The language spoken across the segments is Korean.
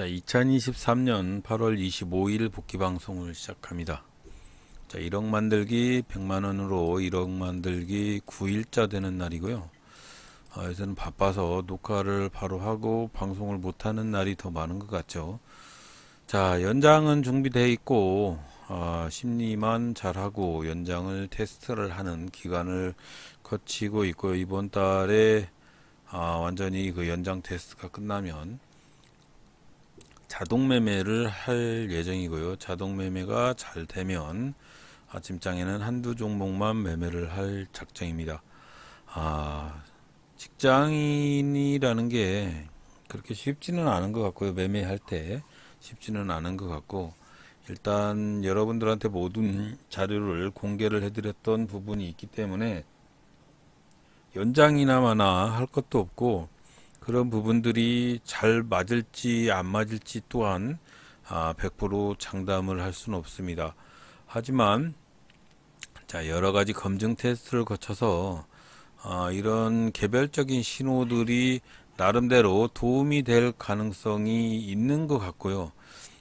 자, 2023년 8월 25일 복귀 방송을 시작합니다. 자, 1억 만들기 100만 원으로 1억 만들기 9일자 되는 날이고요. 아, 요새는 바빠서 녹화를 바로 하고 방송을 못 하는 날이 더 많은 것 같죠. 자, 연장은 준비되어 있고 아, 심리만 잘하고 연장을 테스트를 하는 기간을 거치고 있고요. 이번 달에 아, 완전히 그 연장 테스트가 끝나면 자동 매매를 할 예정이고요. 자동 매매가 잘 되면 아침장에는 한두 종목만 매매를 할 작정입니다. 아, 직장인이라는 게 그렇게 쉽지는 않은 것 같고요. 매매할 때 쉽지는 않은 것 같고 일단 여러분들한테 모든 자료를 공개를 해드렸던 부분이 있기 때문에 연장이나마나 할 것도 없고 그런 부분들이 잘 맞을지 안 맞을지 또한 아, 100% 장담을 할 수는 없습니다. 하지만 자 여러 가지 검증 테스트를 거쳐서 아, 이런 개별적인 신호들이 나름대로 도움이 될 가능성이 있는 것 같고요.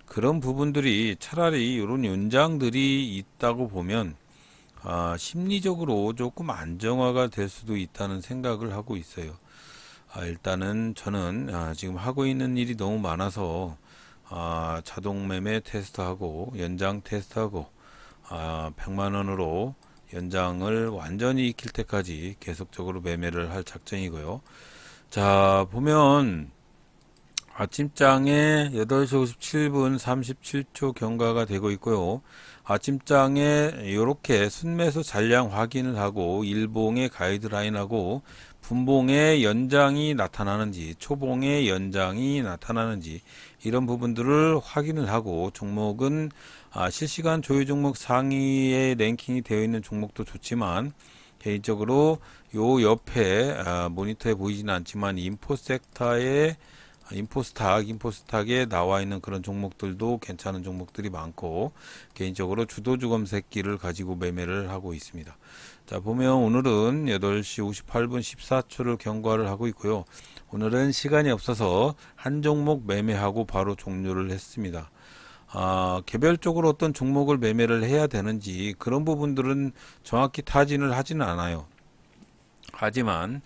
그런 부분들이 차라리 이런 연장들이 있다고 보면 아, 심리적으로 조금 안정화가 될 수도 있다는 생각을 하고 있어요. 아, 일단은 저는 아, 지금 하고 있는 일이 너무 많아서 아, 자동 매매 테스트하고 연장 테스트하고 아, 100만 원으로 연장을 완전히 익힐 때까지 계속적으로 매매를 할 작정이고요. 자, 보면 아침장에 8시 57분 37초 경과가 되고 있고요. 아침장에 이렇게 순매수 잔량 확인을 하고 일봉의 가이드라인하고 분봉의 연장이 나타나는지 초봉의 연장이 나타나는지 이런 부분들을 확인을 하고 종목은 아, 실시간 조회 종목 상위에 랭킹이 되어 있는 종목도 좋지만 개인적으로 요 옆에 아, 모니터에 보이지는 않지만 인포 섹터의 인포스탁, 인포스탁에 나와 있는 그런 종목들도 괜찮은 종목들이 많고 개인적으로 주도주 검색기를 가지고 매매를 하고 있습니다. 자, 보면 오늘은 8시 58분 14초를 경과를 하고 있고요. 오늘은 시간이 없어서 한 종목 매매하고 바로 종료를 했습니다. 아, 개별적으로 어떤 종목을 매매를 해야 되는지 그런 부분들은 정확히 타진을 하지는 않아요. 하지만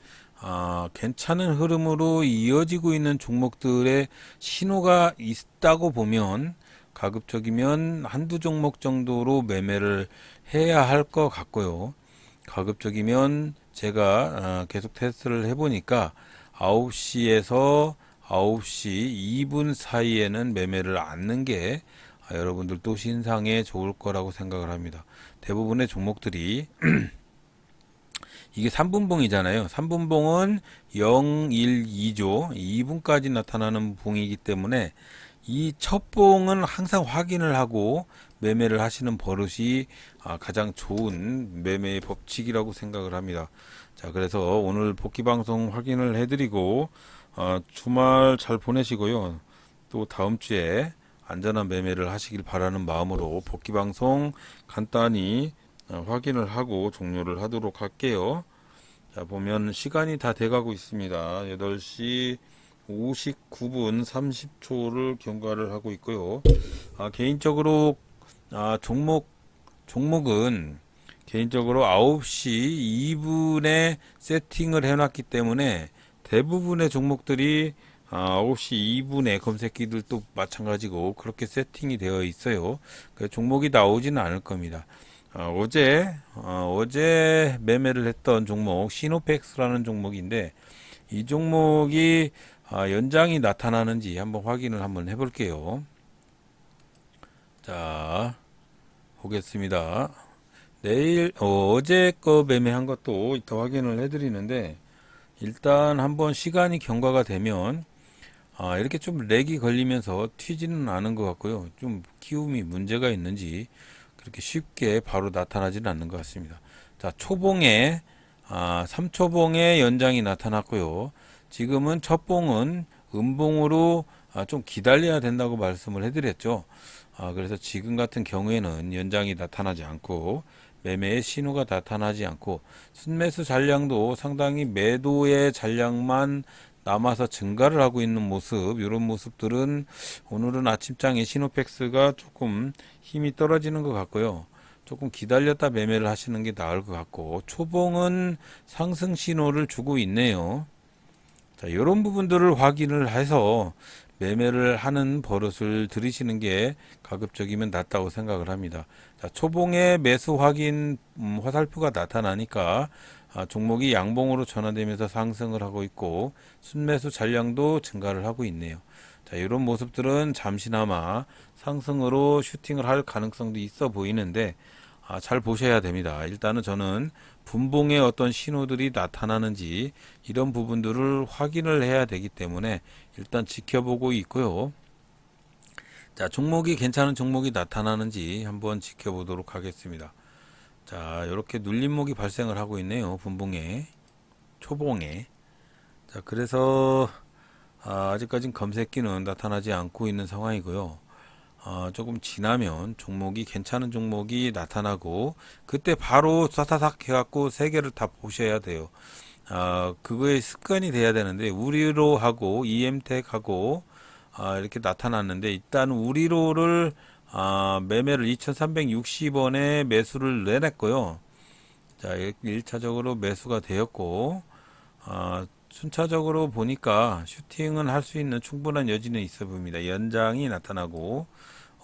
아, 괜찮은 흐름으로 이어지고 있는 종목들의 신호가 있다고 보면 가급적이면 한두 종목 정도로 매매를 해야 할 것 같고요. 가급적이면 제가 아, 계속 테스트를 해보니까 9시에서 9시 2분 사이에는 매매를 않는 게 아, 여러분들도 신상에 좋을 거라고 생각을 합니다. 대부분의 종목들이 이게 3분봉이잖아요. 3분봉은 0, 1, 2조, 2분까지 나타나는 봉이기 때문에 이 첫 봉은 항상 확인을 하고 매매를 하시는 버릇이 아, 가장 좋은 매매의 법칙이라고 생각을 합니다. 자, 그래서 오늘 복귀 방송 확인을 해드리고 어, 주말 잘 보내시고요. 또 다음 주에 안전한 매매를 하시길 바라는 마음으로 복귀 방송 간단히 어, 확인을 하고 종료를 하도록 할게요. 자, 보면 시간이 다 돼가고 있습니다. 8시 59분 30초를 경과를 하고 있고요. 아, 개인적으로 아, 종목 종목은 개인적으로 9시 2분에 세팅을 해놨기 때문에 대부분의 종목들이 아, 9시 2분에 검색기들도 마찬가지고 그렇게 세팅이 되어 있어요. 그 종목이 나오지는 않을 겁니다. 어, 어제 어, 어제 매매를 했던 종목 시노펙스라는 종목인데 이 종목이 아, 연장이 나타나는지 한번 확인을 한번 해볼게요. 자 보겠습니다. 내일 어, 어제 거 매매한 것도 이따 확인을 해드리는데 일단 한번 시간이 경과가 되면 아, 이렇게 좀 렉이 걸리면서 튀지는 않은 것 같고요. 좀 키움이 문제가 있는지 그렇게 쉽게 바로 나타나지는 않는 것 같습니다. 자, 초봉에 아, 3초봉에 연장이 나타났고요. 지금은 첫 봉은 음봉으로 아, 좀 기다려야 된다고 말씀을 해드렸죠. 아, 그래서 지금 같은 경우에는 연장이 나타나지 않고 매매의 신호가 나타나지 않고 순매수 잔량도 상당히 매도의 잔량만 남아서 증가를 하고 있는 모습, 이런 모습들은 오늘은 아침장에 시노팩스가 조금 힘이 떨어지는 것 같고요. 조금 기다렸다 매매를 하시는 게 나을 것 같고, 초봉은 상승 신호를 주고 있네요. 자, 이런 부분들을 확인을 해서 매매를 하는 버릇을 들이시는 게 가급적이면 낫다고 생각을 합니다. 자, 초봉의 매수 확인 음, 화살표가 나타나니까 아, 종목이 양봉으로 전환되면서 상승을 하고 있고 순매수 잔량도 증가를 하고 있네요. 자, 이런 모습들은 잠시나마 상승으로 슈팅을 할 가능성도 있어 보이는데 아, 잘 보셔야 됩니다. 일단은 저는 분봉의 어떤 신호들이 나타나는지 이런 부분들을 확인을 해야 되기 때문에 일단 지켜보고 있고요. 자, 종목이 괜찮은 종목이 나타나는지 한번 지켜보도록 하겠습니다. 자, 이렇게 눌림목이 발생을 하고 있네요. 분봉에, 초봉에. 자, 그래서 아, 아직까지는 검색기는 나타나지 않고 있는 상황이고요. 어, 조금 지나면 종목이 괜찮은 종목이 나타나고 그때 바로 사사삭 해갖고 세 개를 다 보셔야 돼요. 아, 그거의 습관이 돼야 되는데 우리로 하고 EM택하고 아, 이렇게 나타났는데 일단 우리로를 아, 매매를 2,360원에 매수를 내냈고요. 자, 1차적으로 매수가 되었고 아, 순차적으로 보니까 슈팅은 할 수 있는 충분한 여지는 있어 보입니다. 연장이 나타나고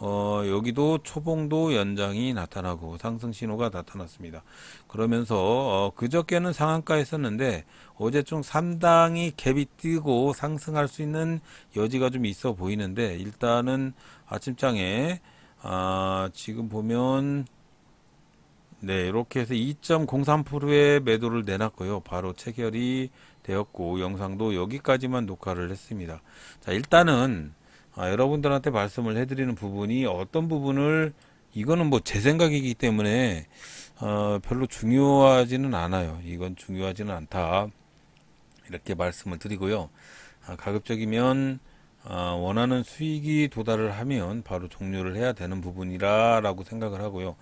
어, 여기도 초봉도 연장이 나타나고 상승 신호가 나타났습니다. 그러면서 어, 그저께는 상한가에 있었는데 어제 좀 상당히 갭이 뛰고 상승할 수 있는 여지가 좀 있어 보이는데 일단은 아침장에 아, 지금 보면 네, 이렇게 해서 2.03%의 매도를 내놨고요. 바로 체결이 되었고 영상도 여기까지만 녹화를 했습니다. 자, 일단은 아, 여러분들한테 말씀을 해드리는 부분이 어떤 부분을 이거는 뭐 제 생각이기 때문에 어, 별로 중요하지는 않아요. 이건 중요하지는 않다. 이렇게 말씀을 드리고요. 아, 가급적이면 아, 원하는 수익이 도달을 하면 바로 종료를 해야 되는 부분이라라고 생각을 하고요.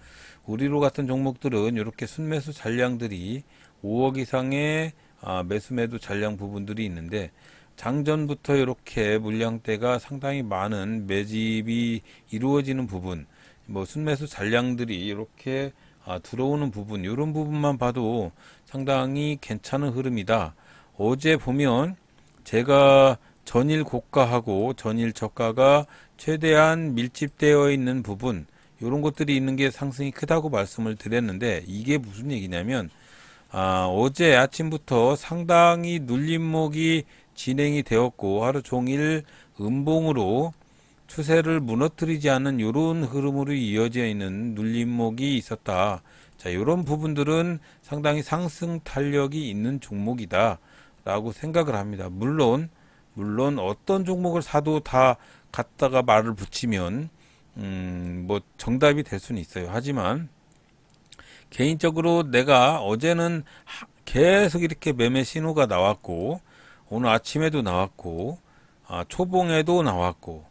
우리로 같은 종목들은 이렇게 순매수 잔량들이 5억 이상의 아, 매수 매도 잔량 부분들이 있는데 장전부터 이렇게 물량대가 상당히 많은 매집이 이루어지는 부분, 뭐 순매수 잔량들이 이렇게 아, 들어오는 부분, 이런 부분만 봐도 상당히 괜찮은 흐름이다. 어제 보면 제가 전일 고가하고 전일 저가가 최대한 밀집되어 있는 부분, 이런 것들이 있는 게 상승이 크다고 말씀을 드렸는데 이게 무슨 얘기냐면 아, 어제 아침부터 상당히 눌림목이 진행이 되었고 하루 종일 음봉으로 추세를 무너뜨리지 않는 이런 흐름으로 이어져 있는 눌림목이 있었다. 자, 이런 부분들은 상당히 상승 탄력이 있는 종목이다. 라고 생각을 합니다. 물론, 물론 어떤 종목을 사도 다 갖다가 말을 붙이면, 음, 뭐 정답이 될 수는 있어요. 하지만, 개인적으로 내가 어제는 계속 이렇게 매매 신호가 나왔고, 오늘 아침에도 나왔고, 아, 초봉에도 나왔고,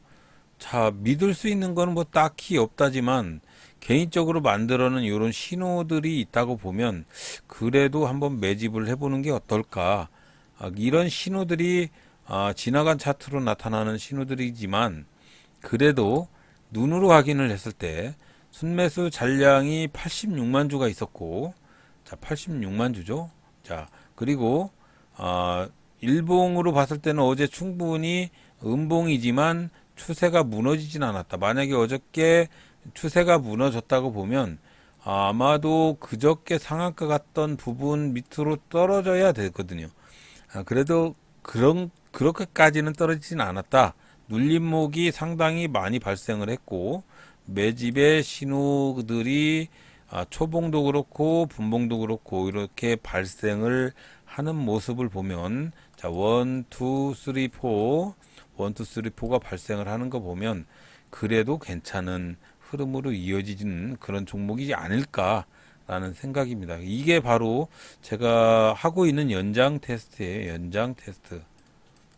자, 믿을 수 있는 거는 뭐 딱히 없다지만, 개인적으로 만들어는 이런 신호들이 있다고 보면, 그래도 한번 매집을 해보는 게 어떨까. 아, 이런 신호들이, 아, 지나간 차트로 나타나는 신호들이지만, 그래도 눈으로 확인을 했을 때, 순매수 잔량이 86만 주가 있었고, 자, 86만 주죠. 자, 그리고, 아, 일봉으로 봤을 때는 어제 충분히 음봉이지만 추세가 무너지진 않았다. 만약에 어저께 추세가 무너졌다고 보면 아마도 그저께 상한가 갔던 부분 밑으로 떨어져야 되거든요. 아, 그래도 그런 그렇게까지는 떨어지진 않았다. 눌림목이 상당히 많이 발생을 했고 매집의 신호들이 아, 초봉도 그렇고 분봉도 그렇고 이렇게 발생을 하는 모습을 보면 자, 1, 2, 3, 4, 1, 2, 3, 4가 발생을 하는 거 보면 그래도 괜찮은 흐름으로 이어지는 그런 종목이지 않을까 라는 생각입니다. 이게 바로 제가 하고 있는 연장 테스트예요. 연장 테스트.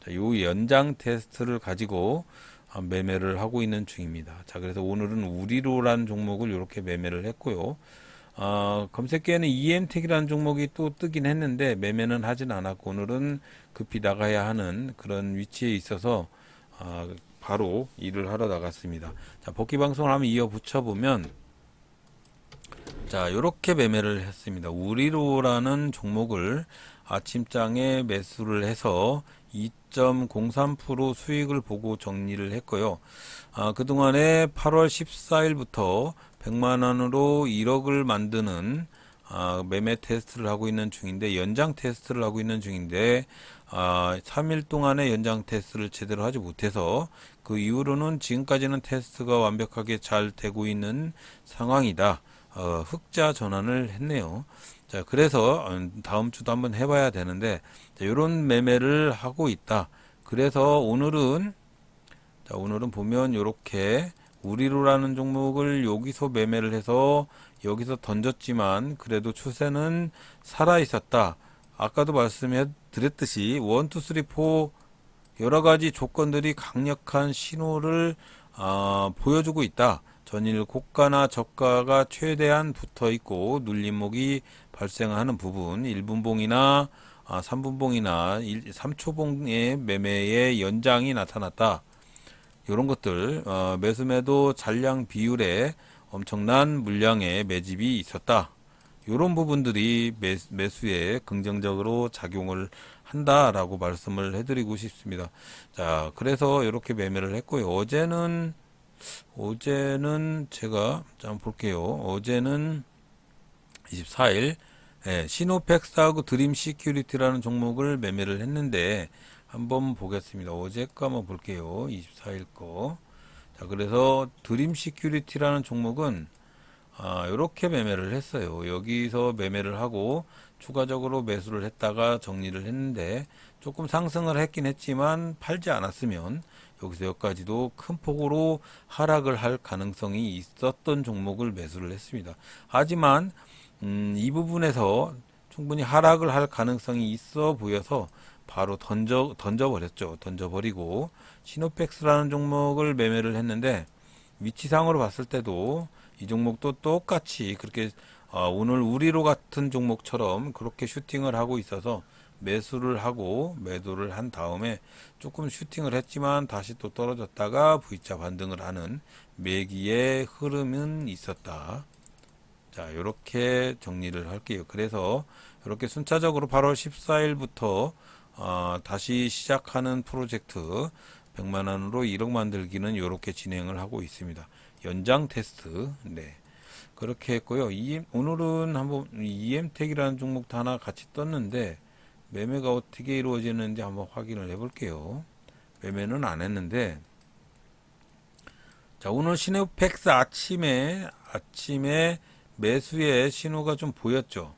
자, 요 연장 테스트를 가지고 아, 매매를 하고 있는 중입니다. 자, 그래서 오늘은 우리로란 종목을 이렇게 매매를 했고요. 어, 검색기에는 EM택이라는 종목이 또 뜨긴 했는데 매매는 하진 않았고 오늘은 급히 나가야 하는 그런 위치에 있어서 어, 바로 일을 하러 나갔습니다. 자, 복귀 방송을 한번 이어 붙여보면 자, 요렇게 매매를 했습니다. 우리로라는 종목을 아침장에 매수를 해서 2.03% 수익을 보고 정리를 했고요. 아, 그동안에 8월 14일부터 100만 원으로 1억을 만드는 아, 매매 테스트를 하고 있는 중인데 연장 테스트를 하고 있는 중인데 아, 3일 동안의 연장 테스트를 제대로 하지 못해서 그 이후로는 지금까지는 테스트가 완벽하게 잘 되고 있는 상황이다. 어, 흑자 전환을 했네요. 자, 그래서 어, 다음 주도 한번 해봐야 되는데 이런 매매를 하고 있다. 그래서 오늘은 자, 오늘은 보면 이렇게 우리로라는 종목을 여기서 매매를 해서 여기서 던졌지만 그래도 추세는 살아 있었다. 아까도 말씀해 드렸듯이 1, 2, 3, 4 여러 가지 조건들이 강력한 신호를 아, 보여주고 있다. 전일 고가나 저가가 최대한 붙어 있고 눌림목이 발생하는 부분 1분봉이나 아, 3분봉이나 3초봉의 매매의 연장이 나타났다. 이런 것들 어, 매수매도 잔량 비율에 엄청난 물량의 매집이 있었다. 이런 부분들이 매, 매수에 긍정적으로 작용을 한다라고 말씀을 해드리고 싶습니다. 자, 그래서 이렇게 매매를 했고요. 어제는 어제는 제가 한번 볼게요. 어제는 24일 예, 시노팩스하고 드림 시큐리티라는 종목을 매매를 했는데 한번 보겠습니다. 어제 거 한번 볼게요. 24일 거. 자, 그래서 드림 시큐리티라는 종목은 아, 이렇게 매매를 했어요. 여기서 매매를 하고 추가적으로 매수를 했다가 정리를 했는데 조금 상승을 했긴 했지만 팔지 않았으면 여기서 여기까지도 큰 폭으로 하락을 할 가능성이 있었던 종목을 매수를 했습니다. 하지만 음, 이 부분에서 충분히 하락을 할 가능성이 있어 보여서 바로 던져 던져버렸죠. 던져버리고 시노펙스라는 종목을 매매를 했는데 위치상으로 봤을 때도 이 종목도 똑같이 그렇게 어, 오늘 우리로 같은 종목처럼 그렇게 슈팅을 하고 있어서 매수를 하고 매도를 한 다음에 조금 슈팅을 했지만 다시 또 떨어졌다가 V자 반등을 하는 매기의 흐름은 있었다. 자, 이렇게 정리를 할게요. 그래서 이렇게 순차적으로 8월 14일부터 어, 다시 시작하는 프로젝트 100만 원으로 1억 만들기는 이렇게 진행을 하고 있습니다. 연장 테스트. 네. 그렇게 했고요. EM, 오늘은 한번 EM택이라는 종목도 하나 같이 떴는데 매매가 어떻게 이루어지는지 한번 확인을 해 볼게요. 매매는 안 했는데 자, 오늘 시네오팩스 아침에 아침에 매수의 신호가 좀 보였죠.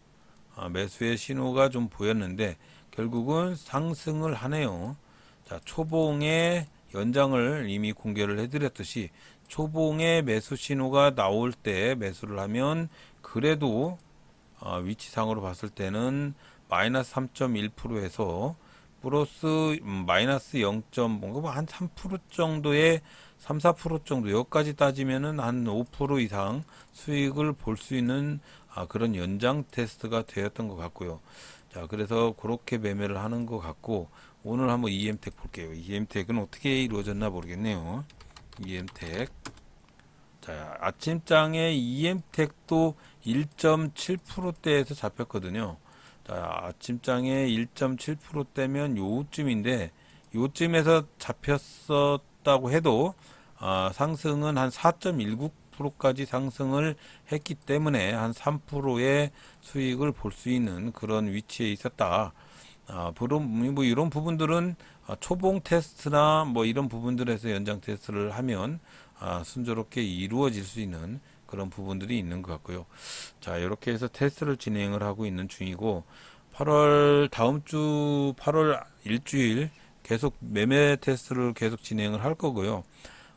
아, 매수의 신호가 좀 보였는데 결국은 상승을 하네요. 자, 초봉의 연장을 이미 공개를 해드렸듯이 초봉의 매수 신호가 나올 때 매수를 하면 그래도 어, 위치상으로 봤을 때는 마이너스 3.1%에서 플러스 음, 마이너스 0. 뭔가 한 3% 정도의 3, 4% 정도 여기까지 따지면은 한 5% 이상 수익을 볼 수 있는 아, 그런 연장 테스트가 되었던 것 같고요. 자, 그래서 그렇게 매매를 하는 것 같고 오늘 한번 EM텍 볼게요. EM텍은 어떻게 이루어졌나 모르겠네요. EM텍. 자, 아침장에 EM텍도 1.7%대에서 잡혔거든요. 자, 아침장에 1.7%대면 요쯤인데 요쯤에서 잡혔었다고 해도 아, 상승은 한 4.19%까지 상승을 했기 때문에 한 3%의 수익을 볼 수 있는 그런 위치에 있었다. 아, 뭐 이런 부분들은 아, 초봉 테스트나 뭐 이런 부분들에서 연장 테스트를 하면 아, 순조롭게 이루어질 수 있는 그런 부분들이 있는 것 같고요. 자, 이렇게 해서 테스트를 진행을 하고 있는 중이고 8월 다음 주 8월 일주일 계속 매매 테스트를 계속 진행을 할 거고요.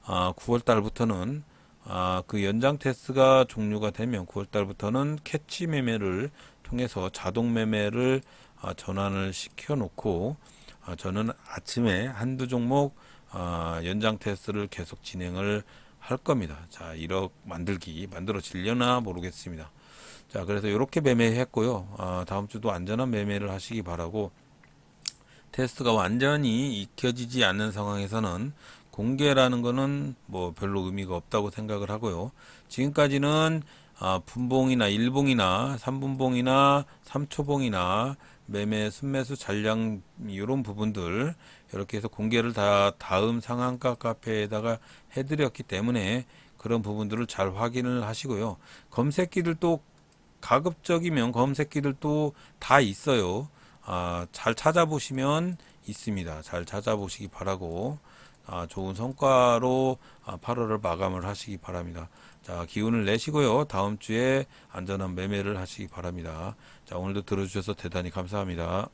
아, 9월 달부터는 아, 그 연장 테스트가 종료가 되면 9월 달부터는 캐치 매매를 통해서 자동 매매를 아, 전환을 시켜 놓고 아, 저는 아침에 한두 종목 아, 연장 테스트를 계속 진행을 할 겁니다. 자, 1억 만들기 만들어지려나 모르겠습니다. 자, 그래서 이렇게 매매했고요. 아, 다음 주도 안전한 매매를 하시기 바라고 테스트가 완전히 익혀지지 않는 상황에서는 공개라는 거는 뭐 별로 의미가 없다고 생각을 하고요. 지금까지는 아, 분봉이나 일봉이나 삼분봉이나 삼초봉이나 매매, 순매수, 잔량 이런 부분들 이렇게 해서 공개를 다 다음 상한가 카페에다가 해드렸기 때문에 그런 부분들을 잘 확인을 하시고요. 검색기들도 가급적이면 검색기들도 다 있어요. 아, 잘 찾아보시면 있습니다. 잘 찾아보시기 바라고 아, 좋은 성과로 아, 8월을 마감을 하시기 바랍니다. 자, 기운을 내시고요. 다음 주에 안전한 매매를 하시기 바랍니다. 자, 오늘도 들어주셔서 대단히 감사합니다.